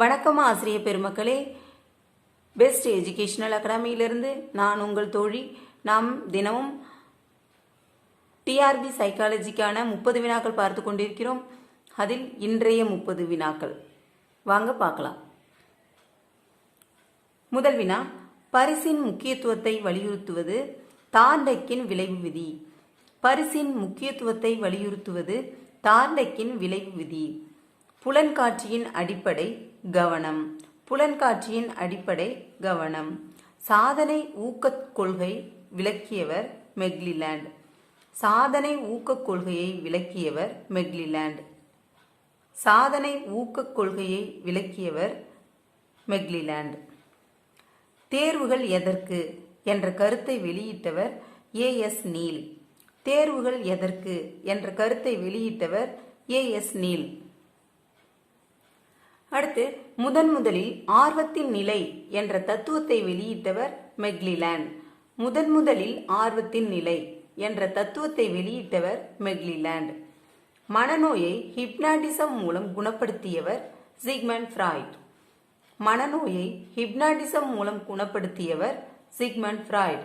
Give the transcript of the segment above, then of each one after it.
வணக்கம் ஆசிரிய பெருமக்களே. பெஸ்ட் எஜுகேஷனல் அகாடமியிலிருந்து நான் உங்கள் தோழி நாம் தினமும் டிஆர்பி சைக்காலஜிக்கான முப்பது வினாக்கள் பார்த்து கொண்டிருக்கிறோம். அதில் இன்றைய முப்பது வினாக்கள். வாங்க பார்க்கலாம். முதல் வினா பரிசின் முக்கியத்துவத்தை வலியுறுத்துவது தாண்டக்கின் விளைவு விதி. பரிசின் முக்கியத்துவத்தை வலியுறுத்துவது தாண்டக்கின் விளைவு விதி. புலன்காட்சியின் அடிப்படை கவனம். புலன்காட்சியின் அடிப்படை கவனம். சாதனை ஊக்கக் கொள்கை விளக்கியவர் மெக்லிலாண்ட். சாதனை ஊக்கக் கொள்கையை விளக்கியவர் மெக்லிலாண்ட். சாதனை ஊக்கக் கொள்கையை விளக்கியவர் மெக்லிலாண்ட். தேர்வுகள் எதற்கு? என்ற கருத்தை வெளியிட்டவர் ஏ. எஸ். நீல். தேர்வுகள் எதற்கு? என்ற கருத்தை வெளியிட்டவர் ஏ. எஸ். நீல். அடுத்து முதன் முதலில் ஆர்வத்தின் நிலை என்ற தத்துவத்தை வெளியிட்டவர் மெக்லிலாண்ட் முதன் முதலில் ஆர்வத்தின் நிலை என்ற தத்துவத்தை வெளியிட்டவர் மெக்லிலேண்ட் மனநோயை ஹிப்னாட்டிசம் மூலம் குணப்படுத்தியவர் சிக்மண்ட் ஃப்ராய்ட். மனநோயை ஹிப்னாட்டிசம் மூலம் குணப்படுத்தியவர் சிக்மண்ட் ஃப்ராய்ட்.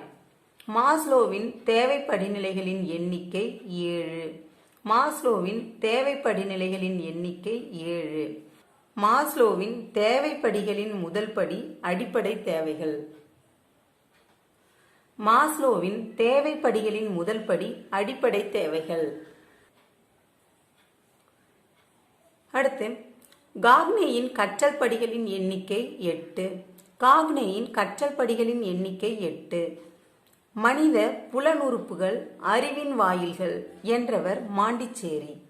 மாஸ்லோவின் தேவை படிநிலைகளின் எண்ணிக்கை ஏழு. மாஸ்லோவின் தேவை படிநிலைகளின் எண்ணிக்கை ஏழு. மாஸ்லோவின் தேவைப்படிகளின் முதல் படி அடிப்படை தேவைகள். மாஸ்லோவின் தேவைப்படிகளின் முதல் படி அடிப்படை தேவைகள். அடுத்து காக்னேயின் கற்றல் படிகளின் எண்ணிக்கை எட்டு. காக்னேயின் கற்றல் படிகளின் எண்ணிக்கை எட்டு. மனித புலனுறுப்புகள் அறிவின் வாயில்கள் என்றவர் மாண்டிச்சேரி.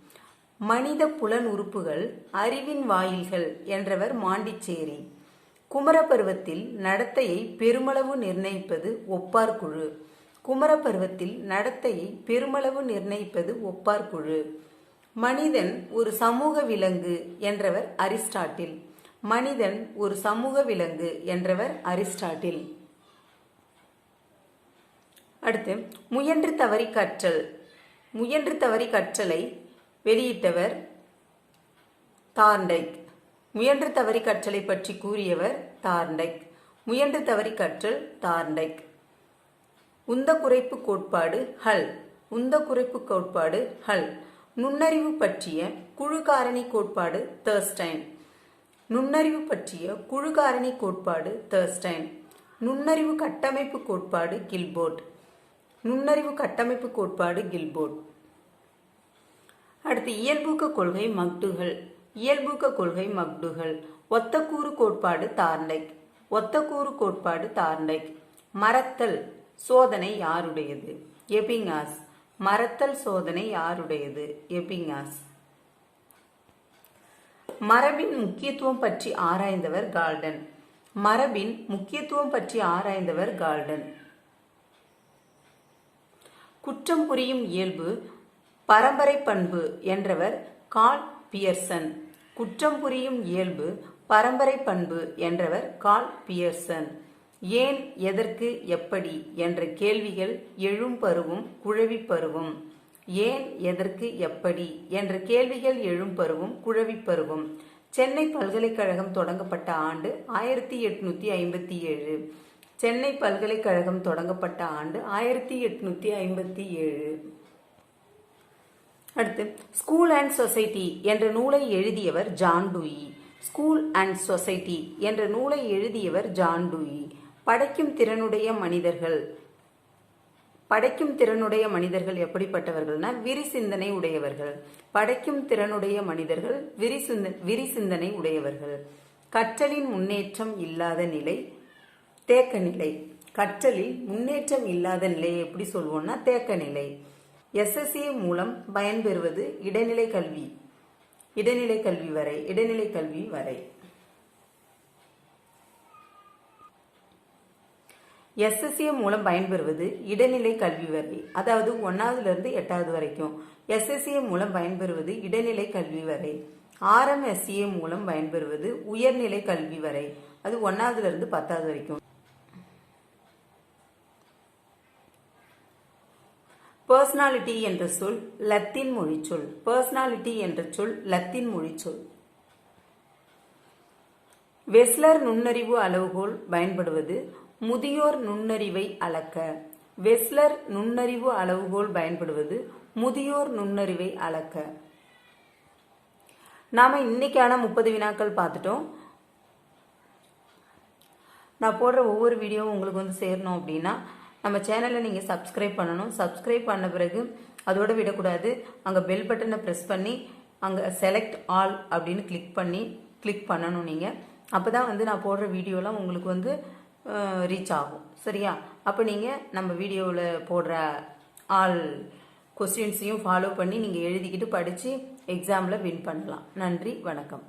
மனித புலன் உறுப்புகள் அறிவின் வாயில்கள் என்றவர் மாண்டிச்சேரி. குமரப்பருவத்தில் நடத்தையை பெருமளவு நிர்ணயிப்பது ஒப்பார் குழு குமரப்பருவத்தில் நடத்தையை பெருமளவு நிர்ணயிப்பது ஒப்பார் குழு மனிதன் ஒரு சமூக விலங்கு என்றவர் அரிஸ்டாட்டில். மனிதன் ஒரு சமூக விலங்கு என்றவர் அரிஸ்டாட்டில். அடுத்து முயன்று தவறி கற்றல். முயன்று தவறி கற்றலை வெளியிட்டவர் தார்ண்டைக். முயன்று தவறி கற்றலை பற்றி கூறியவர் தார்ண்டைக். முயன்று தவறி கற்றல் தார்ண்டைக். உந்த குறைப்பு கோட்பாடு ஹல். உந்த குறைப்பு கோட்பாடு ஹல். நுண்ணறிவு பற்றிய குழு காரணி கோட்பாடு தேர்ஸ்டைன். நுண்ணறிவு பற்றிய குழு காரணி கோட்பாடு தேர்ஸ்டைன். நுண்ணறிவு கட்டமைப்பு கோட்பாடு கில்போர்ட். நுண்ணறிவு கட்டமைப்பு கோட்பாடு கில்போர்ட். அடுத்து இயல்பூக்க கொள்கை மக்டுகள் இயல்பூக்க கொள்கை மக்டுகள் ஒத்தக்கூறு கோட்பாடு தார்லைக் ஒத்தக்கூறு கோட்பாடு தார்லைக் மறத்தல் சோதனை யாருடையது? எபிங்காஸ். மறத்தல் சோதனை யாருடையது? எபிங்காஸ். மரபின் முக்கியத்துவம் பற்றி ஆராய்ந்தவர் கால்டன். மரபின் முக்கியத்துவம் பற்றி ஆராய்ந்தவர் கால்டன். குற்றம் புரியும் இயல்பு பரம்பரை பண்பு என்றவர் கால் பியர்சன். குற்றம் புரியும் இயல்பு பரம்பரை பண்பு என்றவர் கால் பியர்சன். ஏன் எதற்கு எப்படி என்ற கேள்விகள் எழும் பருவும் குழவி பருவும். ஏன் எதற்கு எப்படி என்ற கேள்விகள் எழும் பருவும் குழவி பருவும். சென்னை பல்கலைக்கழகம் தொடங்கப்பட்ட ஆண்டு ஆயிரத்தி எட்நூத்தி ஐம்பத்தி ஏழு. சென்னை பல்கலைக்கழகம் தொடங்கப்பட்ட ஆண்டு ஆயிரத்தி எட்நூத்தி ஐம்பத்தி ஏழு. அடுத்து ஸ்கூல் அண்ட் சொசைட்டி என்ற நூலை எழுதியவர் John Dewey. School and society என்ற நூலை எழுதியவர் ஜான் டூயி. படைக்கும் திறனுடைய மனிதர்கள். படைக்கும் திறனுடைய மனிதர்கள் எப்படிப்பட்டவர்கள்னா விரி சிந்தனை உடையவர்கள். படைக்கும் திறனுடைய மனிதர்கள் விரி சிந்த விரி சிந்தனை உடையவர்கள். கற்றலின் முன்னேற்றம் இல்லாத நிலை தேக்க நிலை. கற்றலில் முன்னேற்றம் இல்லாத நிலையை எப்படி சொல்வோம்னா தேக்க நிலை. எஸ்எஸ்சி மூலம் பயன்பெறுவது இடைநிலை கல்வி. இடைநிலை கல்வி வரை இடைநிலை கல்வி வரை. எஸ்எஸ்சி மூலம் பயன்பெறுவது இடைநிலை கல்வி வரை அதாவது ஒன்னாவதுலேருந்து எட்டாவது வரைக்கும். எஸ்எஸ்சி மூலம் பயன்பெறுவது இடைநிலை கல்வி வரை. ஆர்எம்எஸ்சிஏ மூலம் பயன்பெறுவது உயர்நிலை கல்வி வரை அது ஒன்றாவதுலேருந்து பத்தாவது வரைக்கும். பர்சனாலிட்டி என்ற சொல் லத்தீன் மொழி சொல். பர்சனாலிட்டி என்ற சொல் லத்தீன் மொழி சொல். வெஸ்லர் நுண்ணறிவு அளவுகோல் பயன்படுவது முதியோர் நுண்ணறிவை அளக்க. வெஸ்லர் நுண்ணறிவு அளவுகோல் பயன்படுவது முதியோர் நுண்ணறிவை அளக்க. நாம இன்னைக்கான முப்பது வினாக்கள் பார்த்துட்டோம். நான் போடுற ஒவ்வொரு வீடியோவும் உங்களுக்கு வந்து சேரணும் அப்படின்னா நம்ம சேனலை நீங்கள் சப்ஸ்கிரைப் பண்ணணும். சப்ஸ்கிரைப் பண்ண பிறகு அதோடு விடக்கூடாது. அங்கே பெல் பட்டனை ப்ரெஸ் பண்ணி அங்கே செலக்ட் ஆல் அப்படின்னு கிளிக் பண்ணி கிளிக் பண்ணணும் நீங்கள் அப்போ தான் வந்து நான் போடுற வீடியோலாம் உங்களுக்கு வந்து ரீச் ஆகும். சரியா? அப்போ நீங்கள் நம்ம வீடியோவில் போடுற ஆல் கொஸ்டின்ஸையும் ஃபாலோ பண்ணி நீங்கள் எழுதிக்கிட்டு படித்து எக்ஸாமில் வின் பண்ணலாம். நன்றி வணக்கம்.